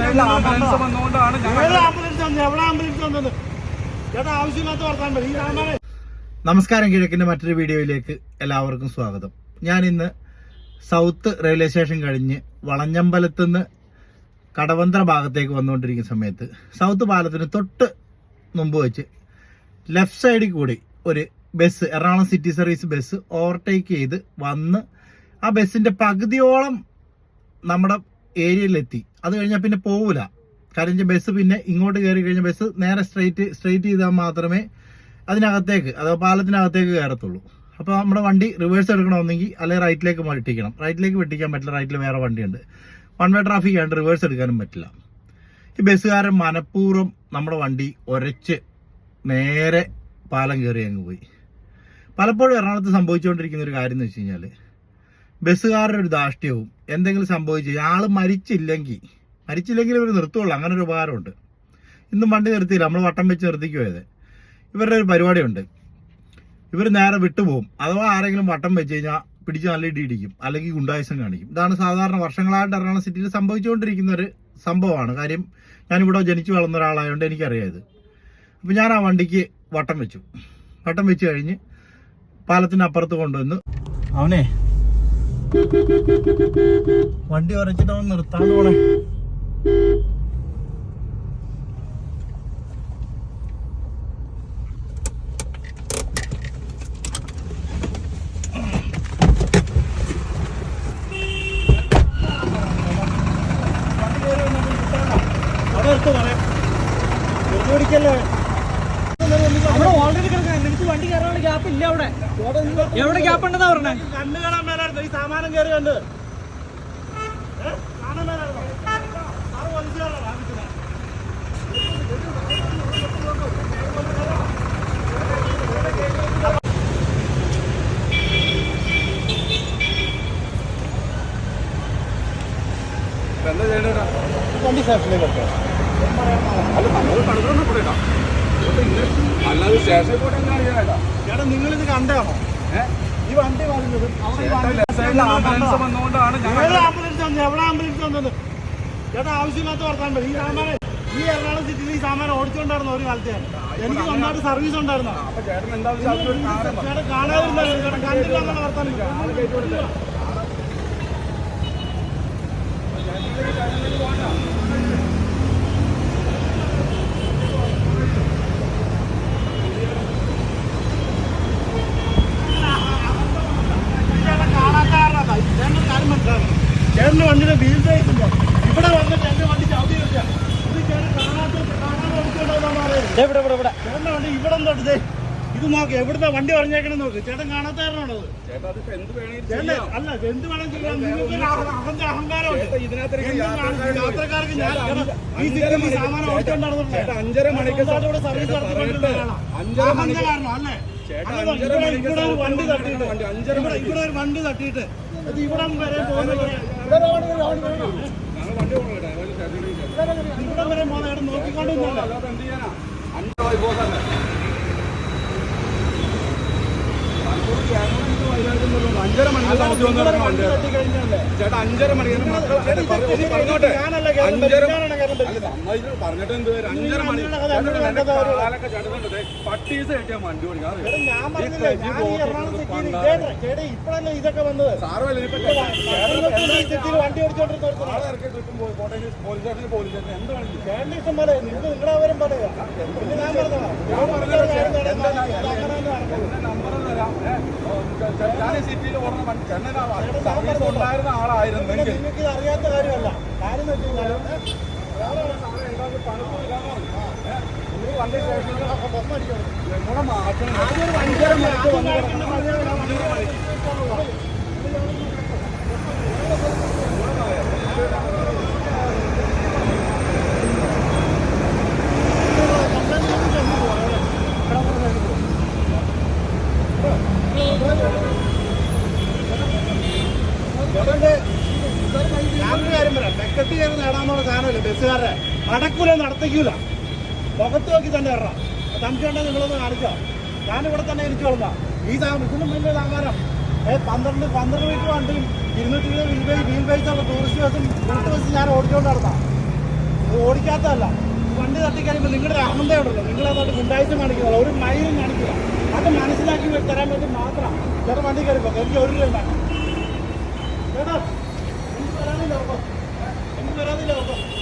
സൈഡിൽ ambulance വന്നുകൊണ്ടാണ് ambulance വന്നത് എവിടെ ആംബുലൻസ് വന്നത്? ചേട്ടാ ആവശ്യമില്ലാത്ത വർത്താൻ പറ്റും ഈ സാമാനെ നമസ്കാരം കിഴക്കിന്റെ മറ്റൊരു വീഡിയോയിലേക്ക് എല്ലാവർക്കും സ്വാഗതം. ഞാൻ ഇന്ന് സൗത്ത് റെയിൽവേ സ്റ്റേഷൻ കഴിഞ്ഞ് വളഞ്ഞമ്പലത്ത് നിന്ന് കടവന്ത്ര ഭാഗത്തേക്ക് വന്നുകൊണ്ടിരിക്കുന്ന സമയത്ത് സൗത്ത് പാലത്തിന് തൊട്ട് മുമ്പ് വെച്ച് ലെഫ്റ്റ് സൈഡിൽ കൂടി ഒരു bus Ernakulam city service bus overtake ചെയ്ത് വന്ന് ആ ബസ്സിന്റെ പകുതിയോളം നമ്മുടെ ഏരിയയിലെത്തി. അത് കഴിഞ്ഞാൽ പിന്നെ പോവില്ല കാരണം ബസ് പിന്നെ ഇങ്ങോട്ട് കയറി കഴിഞ്ഞ ബസ് നേരെ സ്ട്രെയിറ്റ് സ്ട്രെയിറ്റ് ചെയ്താൽ മാത്രമേ അതിനകത്തേക്ക് അഥവാ പാലത്തിനകത്തേക്ക് കയറത്തുള്ളൂ. അപ്പോൾ നമ്മുടെ വണ്ടി റിവേഴ്സ് എടുക്കണമെന്നെങ്കിൽ അല്ലെങ്കിൽ റൈറ്റിലേക്ക് വെട്ടിക്കണം റൈറ്റിലേക്ക് വെട്ടിക്കാൻ പറ്റില്ല റൈറ്റിൽ വേറെ വണ്ടിയുണ്ട്. വൺ വേ ട്രാഫിക് ആണ് റിവേഴ്സ് എടുക്കാനും പറ്റില്ല. ഈ ബസ്സുകാരൻ മനഃപൂർവം നമ്മുടെ വണ്ടി ഒരച്ച് നേരെ പാലം കയറി അങ്ങ് പോയി. പലപ്പോഴും എറണാകുളത്ത് സംഭവിച്ചുകൊണ്ടിരിക്കുന്ന ഒരു കാര്യം എന്ന് വെച്ച് കഴിഞ്ഞാൽ ബസ്സുകാരുടെ ഒരു ധാഷ്ട്യവും എന്തെങ്കിലും സംഭവിച്ചു ആൾ മരിച്ചില്ലെങ്കിൽ മരിച്ചില്ലെങ്കിൽ ഇവർ നിർത്തുള്ളൂ അങ്ങനെ ഒരു ഉപകാരമുണ്ട്. ഇന്നും വണ്ടി നിർത്തിയില്ല. നമ്മൾ വട്ടം വെച്ച് നിർത്തിക്കുപോയത് ഇവരുടെ ഒരു പരിപാടിയുണ്ട്. ഇവർ നേരെ വിട്ടുപോകും. അഥവാ ആരെങ്കിലും വട്ടം വെച്ച് കഴിഞ്ഞാൽ പിടിച്ച് നല്ല ഇടി ഇടിക്കും. അല്ലെങ്കിൽ ഗുണ്ടായുസം കാണിക്കും. ഇതാണ് സാധാരണ വർഷങ്ങളായിട്ട് എറണാകുളം സിറ്റിയിൽ സംഭവിച്ചുകൊണ്ടിരിക്കുന്ന ഒരു സംഭവമാണ്. കാര്യം ഞാനിവിടെ ജനിച്ചു വളർന്ന ഒരാളായതുകൊണ്ട് എനിക്കറിയാം ഇത്. അപ്പം ഞാൻ ആ വണ്ടിക്ക് വട്ടം വെച്ചു. വട്ടം വെച്ച് കഴിഞ്ഞ് പാലത്തിന് അപ്പുറത്ത് കൊണ്ടുവന്ന് അവനെ വണ്ടി ഉറച്ചിട്ട് നിർത്താണ്ട് പോണേ. അവിടെ എടുത്ത് പറയാം ഗ്യാപ്പ് ഇല്ല അവിടെ. എവിടെ ഗ്യാപ്പ് ഉണ്ടെന്നാ പറഞ്ഞേ? കണ്ണ് കാണാൻ മേലായിരുന്നു. ഈ സാമാനം കയറി കണ്ട്. വണ്ടി വെക്കാം. അല്ല നമ്മൾ കൂടെ കൂടെടാ അല്ലാതെ എന്താണ് ചെയ്യാനാ ചേട്ടാ നിങ്ങളിത് കണ്ടാണോ? ഈ വണ്ടി സൈഡിൽ ആംബുലൻസ് വന്നുകൊണ്ടാണ് ആംബുലൻസ് വന്നത്? എവിടെ ആംബുലൻസ് വന്നത്? ചേട്ടാ ആവശ്യമില്ലാത്ത വർത്താൻ പറ്റും ഈ സാമാനെ ഈ എറണാകുളം സിറ്റിയിൽ ഈ സാമാനം ഓടിച്ചുകൊണ്ടായിരുന്നു ഒരു കാലത്ത് എനിക്ക് സ്വന്തമായിട്ട് സർവീസ് ഉണ്ടായിരുന്നു. ചേട്ടാ കാണാതിരുന്നാലും ചേട്ടാ കണ്ടില്ല എന്നുള്ള വർത്താനം ചേട്ടന്റെ വണ്ടിയുടെ വീൽ ബേസ് ഉണ്ട് ഇവിടെ വന്നിട്ട് എന്റെ വണ്ടി ചവിട്ടി വെച്ചാ ഇത് ചേട്ടൻ കാണാത്ത കാണാതെ ഓടിച്ചോണ്ടാവുന്ന പറയുന്നത് ഇവിടെ ഇവിടെ ഇവിടെ. ചേട്ടന്റെ വണ്ടി ഇവിടെ എന്തോട്ട് ഇത് നോക്ക് എവിടുത്തെ വണ്ടി പറഞ്ഞേക്കണം നോക്ക്. ചേട്ടൻ കാണാത്ത അല്ല ചേട്ടാ അതിപ്പോ എന്ത് വേണമെങ്കിലും ചേട്ടൻ അല്ല എന്ത് വേണം ചെയ്യാൻ നിങ്ങൾക്ക് അഹങ്ക- അഹങ്കാരമുണ്ട് യാത്രക്കാർക്ക് ഞാൻ ഈ അഞ്ചര സിറ്റിയിൽ ഈ മണിക്ക് സാമാനം ചേട്ടാ, ഓടിച്ചോണ്ടാണെന്ന് അഞ്ചര മണിക്ക് ഇവിടെ സർവീസ് നടത്തിക്കൊണ്ടിരുന്ന. അഞ്ചര അഹങ്ക കാരണം അല്ലേ? ഇവിടെ- മണിക്ക് ഇവിടെ ഒരു വണ്ടി തട്ടിയിട്ട്. വണ്ടി, അഞ്ചര ഇവിടെ മണിക്ക്. ഇവിടെ ഒരു വണ്ടി തട്ടിയിട്ട്. അത് ഇവിടം വരെ പോകുന്ന ഇവിടെ വരെ പോകുന്ന നോക്കിക്കൊണ്ടിരുന്നല്ലോ അഞ്ചര മണി മണിക്ക് ചേട്ടാ അഞ്ചര മണി പറഞ്ഞോട്ടെ. അഞ്ചര പട്ടീസ് കെട്ടിയ വണ്ടി. ഇപ്പോഴല്ലേ ഇതൊക്കെ വന്നത്? വണ്ടി നിങ്ങളുടെ അവരും പറയുക ഞാൻ സിറ്റിയിൽ ഓടുന്ന വണ്ടി ചെന്നൈ സർവീസ് ഉണ്ടായിരുന്ന ആളായിരുന്നെങ്കിൽ. അറിയാത്ത കാര്യമല്ല. കാര്യം എന്ന് വെച്ച് കഴിഞ്ഞാൽ വണ്ടി സ്റ്റേഷനിൽ എങ്ങനെ മാറ്റണം അഞ്ചര മണിക്ക് വന്നു ഞാനൊരു വെക്കത്തി കയറി നേടാന്നുള്ള സാധനമില്ല? ബസ്സുകാരെ അടക്കൂല നടത്തിക്കൂല. മുഖത്ത് നോക്കി തന്നെ ഇറങ്ങാം സംശയമുണ്ടെങ്കിൽ നിങ്ങളൊന്ന് കാണിച്ചോ. ഞാനിവിടെ തന്നെ ഇരിച്ചു കൊള്ളാം ഈ ഇതിനും വലിയ ഏ പന്ത്രണ്ട് പന്ത്രണ്ട് മീറ്റർ വണ്ടിയും ഇരുന്നൂറ്റി ഇരുപത് വീൽ ബൈ വീൽ ബൈസുള്ള ടൂറിസ്റ്റ് ബസ്സും റൂട്ട് ബസ് ഞാൻ ഓടിച്ചുകൊണ്ട് നടത്താം ഓടിക്കാത്തതല്ല. വണ്ടി തട്ടിക്കഴിയുമ്പോൾ നിങ്ങളുടെ അഹന്തയുണ്ടല്ലോ നിങ്ങളതുകൊണ്ട് ഗുണ്ടായിട്ട് കാണിക്കുന്നില്ല. ഒരു മൈലും കാണിക്കില്ല. അത് മനസ്സിലാക്കി തരാൻ വേണ്ടി മാത്രം. ചേട്ടാ വണ്ടി കയറിപ്പോ എനിക്ക് ഒരു രൂപ വേണ്ട ਕਿੰਨੇ ਰਾਂ ਦੇ ਲੋਕ